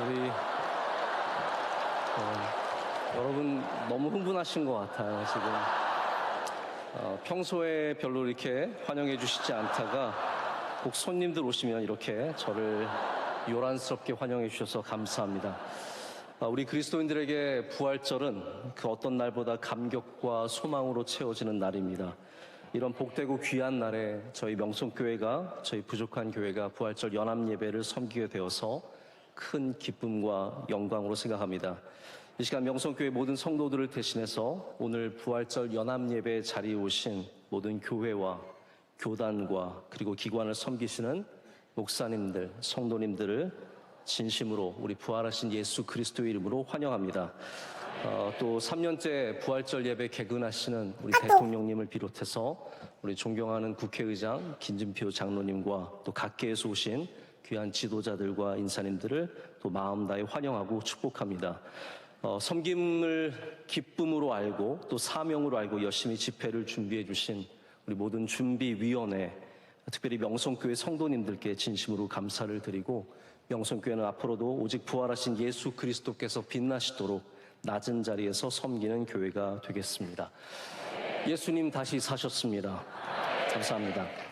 우리 어, 여러분 너무 흥분하신 것 같아요 지금. 어, 평소에 별로 이렇게 환영해 주시지 않다가 꼭 손님들 오시면 이렇게 저를 요란스럽게 환영해 주셔서 감사합니다. 아, 우리 그리스도인들에게 부활절은 그 어떤 날보다 감격과 소망으로 채워지는 날입니다. 이런 복되고 귀한 날에 저희 명성교회가 저희 부족한 교회가 부활절 연합 예배를 섬기게 되어서 큰 기쁨과 영광으로 생각합니다. 이 시간 명성교회 모든 성도들을 대신해서 오늘 부활절 연합 예배 자리에 오신 모든 교회와 교단과 그리고 기관을 섬기시는 목사님들, 성도님들을 진심으로 우리 부활하신 예수 그리스도의 이름으로 환영합니다. 어, 또 3년째 부활절 예배 개근하시는 우리 대통령님을 비롯해서 우리 존경하는 국회의장 김진표 장로님과 또 각계에서 오신 귀한 지도자들과 인사님들을 또 마음 다해 환영하고 축복합니다. 어, 섬김을 기쁨으로 알고 또 사명으로 알고 열심히 집회를 준비해 주신 우리 모든 준비위원회 특별히 명성교회 성도님들께 진심으로 감사를 드리고 명성교회는 앞으로도 오직 부활하신 예수 그리스도께서 빛나시도록 낮은 자리에서 섬기는 교회가 되겠습니다. 예수님 다시 사셨습니다. 감사합니다. 네.